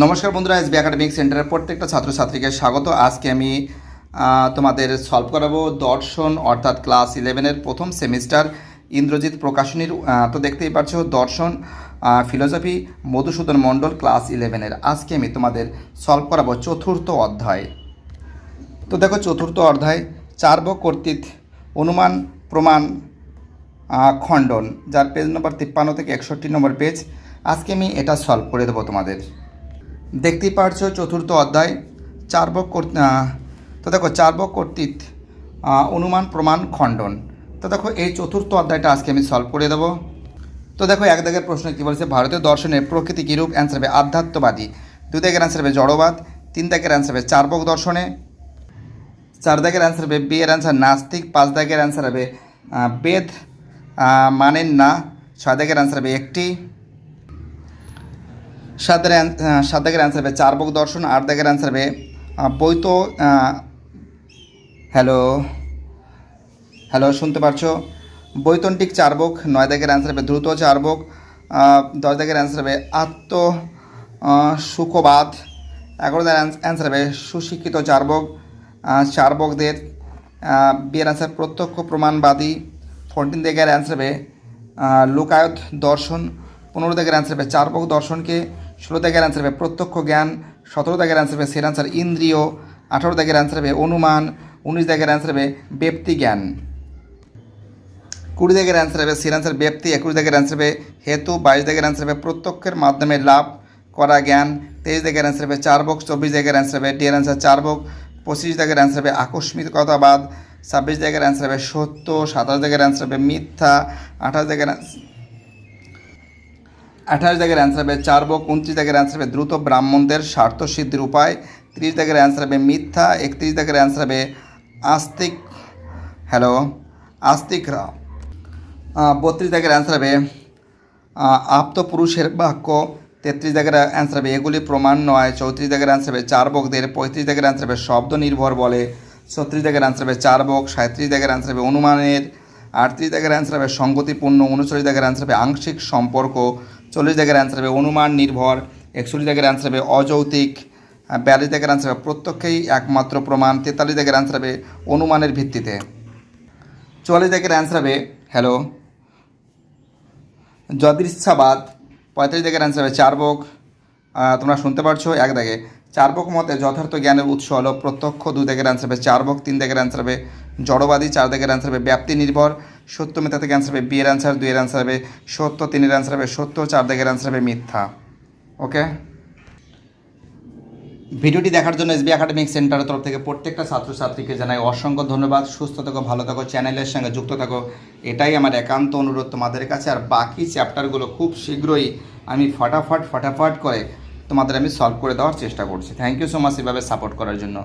নমস্কার বন্ধুরা, SB academic সেন্টারের প্রত্যেকটা ছাত্রছাত্রীকে স্বাগত। আজকে আমি তোমাদের সলভ করাবো দর্শন, অর্থাৎ ক্লাস ইলেভেনের প্রথম সেমিস্টার ইন্দ্রজিৎ প্রকাশনীর তো দেখতেই পাচ্ছ দর্শন ফিলোসফি মধুসূদন মণ্ডল ক্লাস ইলেভেনের আজকে আমি তোমাদের সলভ করাবো চতুর্থ অধ্যায়। তো দেখো চতুর্থ অধ্যায় চার্ব কর্তৃক অনুমান, প্রমাণ খণ্ডন, যার পেজ নম্বর তিপ্পান্ন থেকে একষট্টি নম্বর পেজ আজকে আমি এটা সলভ করে দেবো তোমাদের। দেখতেই পারছ চতুর্থ অধ্যায় চার্বক তো দেখো চার্বক কর্তৃক আহ, অনুমান প্রমাণ খণ্ডন। তো দেখো এই চতুর্থ অধ্যায়টা আজকে আমি সলভ করে দেবো। তো দেখো এক দাগের প্রশ্ন কী বলেছে? ভারতীয় দর্শনের প্রকৃতি কীরূপ? অ্যান্সার হবে আধ্যাত্মবাদী। দুই দাগের অ্যান্সার হবে জড়বাদ। তিন দাগের অ্যান্সার হবে চার্বক দর্শনে। চার দাগের অ্যান্সার হবে বিয়ের অ্যান্সার নাস্তিক। পাঁচ দাগের অ্যান্সার হবে বেদ। মানেন না। ছয় দাগের অ্যান্সার হবে একটি। সাত সাত দাগের অ্যান্সার হবে চার্বক দর্শন আট দাগের অ্যান্সার হবে বৈত হ্যালো হ্যালো শুনতে পারছ? বৈতন্তিক চার্বক নয় দাগের অ্যান্সার হবে দ্রুত চার্বক আহ, দশ দাগের অ্যান্সার হবে আত্ম সুখবাদ এগারো দাগের অ্যান্সার হবে সুশিক্ষিত চার্বক আহ, চার্বকদের আহ, বিয়ের অ্যান্সার প্রত্যক্ষ প্রমাণবাদী ফোরটিন দাগের অ্যান্সার হবে লোকায়ত দর্শন পনেরো দাগের অ্যান্সার হবে চার্বক দর্শনকে ষোলো দাগের অ্যান্সার হবে প্রত্যক্ষ জ্ঞান সতেরো দাগের অ্যান্সার হবে সের অ্যান্সার ইন্দ্রিয় আঠারো দাগের অ্যান্সার হবে অনুমান উনিশ দাগের অ্যান্সার হবে ব্যক্তি জ্ঞান কুড়ি দাগের অ্যান্সার হবে সির অ্যান্সার ব্যক্তি একুশ দাগের অ্যান্সার হবে হেতু বাইশ দাগের অ্যান্সার হবে প্রত্যক্ষের মাধ্যমে লাভ করা জ্ঞান তেইশ দাগের অ্যান্সার হবে চার বক চব্বিশ দাগের অ্যান্সার হবে ডি এর অ্যান্সার চার বক পঁচিশ দাগের অ্যান্সার হবে আকস্মিকতাবাদ ছাব্বিশ দাগের অ্যান্সার হবে সত্য সাতাশ দাগের অ্যান্সার হবে মিথ্যা আঠাশ দাগের আঠাশ দাগের অ্যান্সার হবে চার বক উনত্রিশ দাগের অ্যান্সার হবে দ্রুত ব্রাহ্মণদের স্বার্থ সিদ্ধির উপায় ত্রিশ দাগের অ্যান্সার হবে মিথ্যা একত্রিশ দাগের অ্যান্সার হবে আস্তিক হ্যালো আস্তিকরা বত্রিশ দাগের অ্যান্সার হবে আহ, আপ্ত পুরুষের বাক্য তেত্রিশ দাগের অ্যান্সার হবে এগুলি প্রমাণ নয় চৌত্রিশ দাগের অ্যান্সার হবে চার বকদের পঁয়ত্রিশ দাগের অ্যান্সার হবে শব্দ নির্ভর বলে ছত্রিশ দাগের অ্যান্সার হবে চার বক সাঁত্রিশ দাগের অ্যান্সার হবে অনুমানের আটত্রিশ দাগের অ্যান্সার হবে সঙ্গতিপূর্ণ উনচল্লিশ দাগের অ্যান্সার হবে আংশিক সম্পর্ক চল্লিশ দাগের অ্যান্সার হবে অনুমান নির্ভর। একচল্লিশ দাগের অ্যান্সার হবে অযৌক্তিক আহ, বিয়াল্লিশ দাগের অ্যান্সার হবে প্রত্যক্ষেই একমাত্র প্রমাণ। তেতাল্লিশ দাগের অ্যান্সার হবে অনুমানের ভিত্তিতে। চুয়াল্লিশ দাগের অ্যান্সার হবে হ্যালো যদৃচ্ছাবাদ। পঁয়তাল্লিশ দাগের অ্যান্সার হবে চার্বক। তোমরা শুনতে পারছ এক দাগে। চার্বক মতে যথার্থ জ্ঞানের উৎস হলো প্রত্যক্ষ দু দাগের অ্যান্সার হবে চার্বক তিন দাগের অ্যান্সার হবে জড়বাদী চার দাগের অ্যান্সার হবে ব্যাপ্তি নির্ভর। সত্য মিথ্যা থেকে অ্যান্সার হবে বিয়ের অ্যান্সার দুইয়ের অ্যান্সার হবে সত্য, তিনের অ্যান্সার হবে সত্য, চার দাগের অ্যান্সার হবে মিথ্যা। ওকে ভিডিওটি দেখার জন্য এসবি একাডেমিক সেন্টারের তরফ থেকে প্রত্যেকটা ছাত্রছাত্রীকে জানাই অসংখ্য ধন্যবাদ। সুস্থ থাকো, ভালো থাকো, চ্যানেলের সঙ্গে যুক্ত থাকো। এটাই আমার একান্ত অনুরোধ তোমাদের কাছে। আর বাকি চ্যাপ্টারগুলো খুব শীঘ্রই আমি ফটাফট ফটাফট করে তোমাদের আমি সলভ করে দেওয়ার চেষ্টা করছি। থ্যাংক ইউ সো মাচ এভাবে সাপোর্ট করার জন্য।